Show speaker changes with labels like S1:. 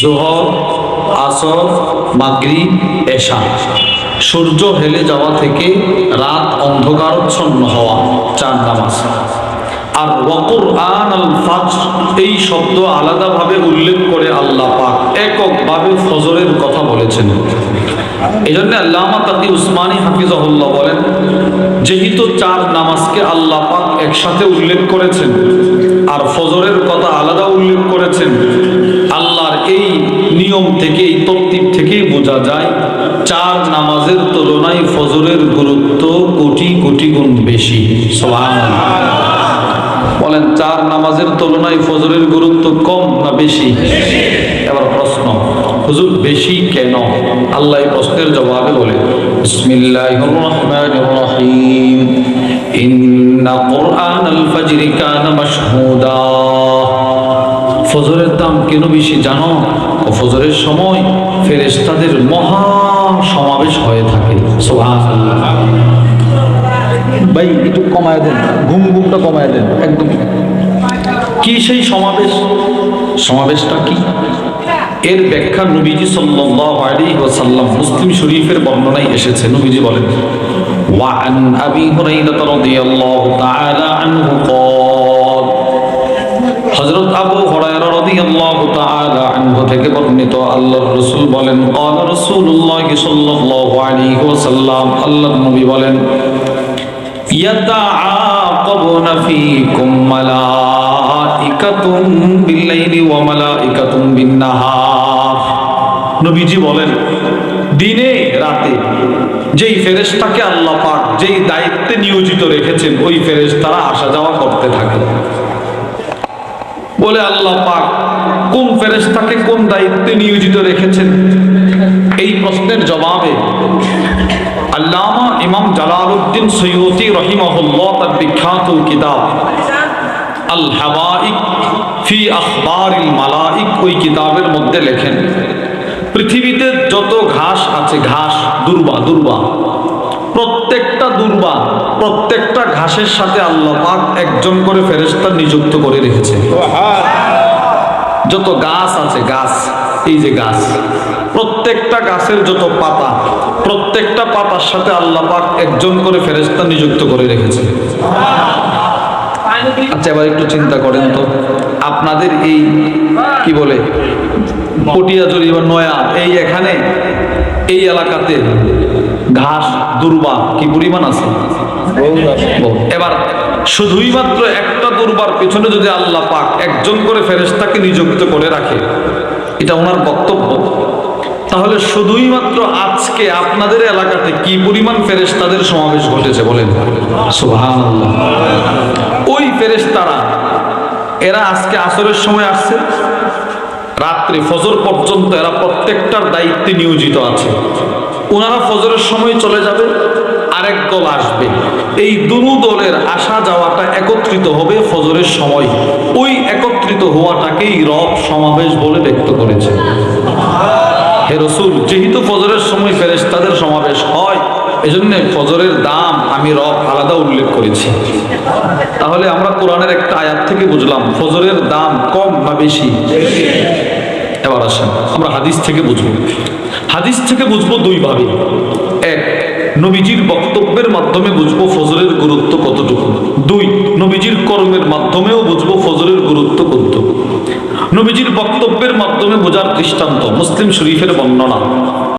S1: জোহর, আসর মাগরি এশা। সূর্য হেলে যাওয়া থেকে রাত অন্ধকারচ্ছন্ন হওয়া চার নামাজ। আর ওয়াকুর আন আল ফাজ এই শব্দ আলাদাভাবে উল্লেখ করে আল্লাহ পাক এককভাবে ফজরের কথা বলেছেন। এই জন্য আল্লামা তাকি উসমানী হাফিজাহুল্লাহ বলেন, যেহেতু চার নামাজকে আল্লাহ পাক একসাথে উল্লেখ করেছেন, আর ফজরের কথা আলাদা উল্লেখ করেছেন নিয়ম থেকে এই তরতিব থেকেই বোঝা যায়, চার নামাজের তুলনায় ফজরের গুরুত্ব কোটি কোটি গুণ বেশি। বলেন, চার নামাজের তুলনায় ফজরের গুরুত্ব কম না বেশি? এবার প্রশ্ন, হুজুর, বেশি কেন? আল্লাহ প্রশ্নের জবাবে বলে ফজরের দাম কেন বেশি জানো? ফজরের সময় ফেরেশতাদের মহা সমাবেশ হয়ে থাকে সুবহানাল্লাহ ভাই একটু কমায় দেন ঘুম ঘুমটা কমায় দেন একদম কি সেই সমাবেশ সমাবেশটা কি এর ব্যাখ্যা নবীজি সাল্লাল্লাহু আলাইহি ওয়াসাল্লাম মুসলিম শরীফের বর্ণনায় এসেছে নবীজি বলেন وعن أبي هريرة رضي الله تعالى عنه قال হযরত আবু হুরায়রা রাদিয়াল্লাহু তাআলা আনহু থেকে বর্ণিত আল্লাহর রাসূল বলেন قال رسول الله صلى الله عليه وسلم আল্লাহর নবী বলেন يتعاقبون فيكم ملائكة بالليل وملائكة بالنهار নবীজি বলেন দিনে রাতে যেই ফেরেশতাকে আল্লাহ পাক যেই দায়িত্বে নিয়োজিত রেখেছেন ওই ফেরেশতারা আসা যাওয়া করতে থাকে বলে আল্লাহ পাক, কোন ফেরেস্তাকে কোন দায়িত্বে নিয়োজিত রেখেছেন? এই প্রশ্নের জবাবে আল্লামা ইমাম জালালউদ্দিন সৈয়দি রহিমাহুল্লাহ তার বিখ্যাত কিতাব আল হাওয়াইক ফি আখবারিল মালাইক ওই কিতাবের মধ্যে লেখেন, পৃথিবীতে যত ঘাস আছে, ঘাস দুর্বা দুর্বা। প্রত্যেকটা দুর্বা, প্রত্যেকটা ঘাসের সাথে আল্লাহ পাক একজন করে ফেরেশতা নিযুক্ত করে রেখেছে। যত গাছ আছে, গাছ, এই যে গাছ, প্রত্যেকটা গাছের যত পাতা, প্রত্যেকটা পাতার সাথে আল্লাহ পাক একজন করে ফেরেশতা নিযুক্ত করে রেখেছে। আচ্ছা এবার একটু চিন্তা করেন তো, আপনাদের এই, কি বলে পটিয়াজুরি বা নয়া, এই এখানে এই এলাকাতে ঘাস দুর্বা কি পরিমাণ আছে? এবার শুধুই মাত্র একটা দুর্বার পেছনে যদি আল্লাহ পাক একজন করে ফেরেশতাকে নিযুক্ত করে রাখে এটা ওনার বক্তব্য। তাহলে শুধুই মাত্র আজকে আপনাদের এলাকাতে কি পরিমাণ ফেরেশতাদের সমাবেশ ঘটেছে বলেন? ওই ফেরেশতারা এরা আজকে আসরের সময় আসছে? রাত্রি ফজর পর্যন্ত এরা প্রত্যেকটার দায়িত্বে নিয়োজিত আছে। ওনারা ফজরের সময় চলে যাবে, আরেক দল আসবে। এই দুনু দলের আসা যাওয়াটা একত্রিত হবে ফজরের সময়। ওই একত্রিত হওয়াটাকেই রব সমাবেশ বলে ব্যক্ত করেছে। হে রসুল, যেহেতু ফজরের সময় ফেরেশতাদের সমাবেশ হয়, এজন্য ফজরের দাম আমি রব আলাদা উল্লেখ করেছি। তাহলে আমরা কোরআনের একটা আয়াত থেকে বুঝলাম, ফজরের দাম কম বা বেশি? এবার আসেন, আমরা হাদিস থেকে বুঝব। হাদিস থেকে বুঝব দুই ভাবে। এক, নবীজির বক্তব্যের মাধ্যমে বুঝব ফজরের গুরুত্ব কতটুকু। দুই, নবীজির কর্মের মাধ্যমেও বুঝব ফজরের গুরুত্ব কতটুকু নবীজির বক্তব্যের মাধ্যমে বোঝার দৃষ্টান্ত, মুসলিম শরীফের বর্ণনা।